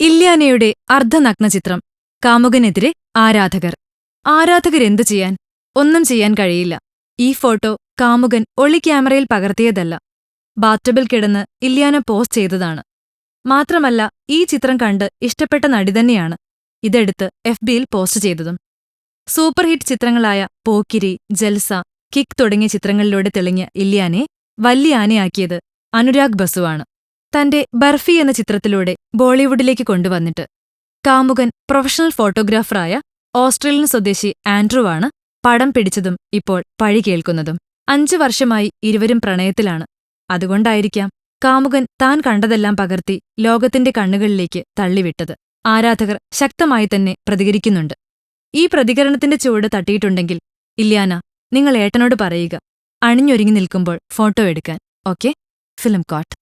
ഇല്യാനയുടെ അർദ്ധനഗ്ന ചിത്രം കാമുകനെതിരെ ആരാധകർ. ആരാധകരെന്തു ചെയ്യാൻ? ഒന്നും ചെയ്യാൻ കഴിയില്ല. ഈ ഫോട്ടോ കാമുകൻ ഒളി ക്യാമറയിൽ പകർത്തിയതല്ല. ബാറ്റബിൽ കിടന്ന് ഇല്യാന പോസ്റ്റ് ചെയ്തതാണ്. മാത്രമല്ല ഈ ചിത്രം കണ്ട് ഇഷ്ടപ്പെട്ട നടി തന്നെയാണ്. ഇതെടുത്ത് എഫ് ബിയിൽ പോസ്റ്റ് ചെയ്തതും. സൂപ്പർ ഹിറ്റ് ചിത്രങ്ങളായ പോക്കിരി ജൽസ കിക്ക് തുടങ്ങിയ ചിത്രങ്ങളിലൂടെ തെളിഞ്ഞ ഇല്യാനെ വല്യാനയാക്കിയത് അനുരാഗ് ബസുവാണ്. തന്റെ ബർഫി എന്ന ചിത്രത്തിലൂടെ ബോളിവുഡിലേക്ക് കൊണ്ടുവന്നിട്ട്. കാമുകൻ പ്രൊഫഷണൽ ഫോട്ടോഗ്രാഫറായ ഓസ്ട്രേലിയൻ സ്വദേശി ആൻഡ്രുവാണ് പടം പിടിച്ചതും ഇപ്പോൾ പഴി കേൾക്കുന്നതും. അഞ്ചു വർഷമായി ഇരുവരും പ്രണയത്തിലാണ്. അതുകൊണ്ടായിരിക്കാം കാമുകൻ താൻ കണ്ടതെല്ലാം പകർത്തി ലോകത്തിന്റെ കണ്ണുകളിലേക്ക് തള്ളിവിട്ടത്. ആരാധകർ ശക്തമായി തന്നെ പ്രതികരിക്കുന്നുണ്ട്. ഈ പ്രതികരണത്തിന്റെ ചുവട് തട്ടിയിട്ടുണ്ടെങ്കിൽ ഇല്യാന നിങ്ങൾ ഏട്ടനോട് പറയുക. അണിഞ്ഞൊരുങ്ങി നിൽക്കുമ്പോൾ ഫോട്ടോ എടുക്കാൻ. ഓക്കെ? Film court.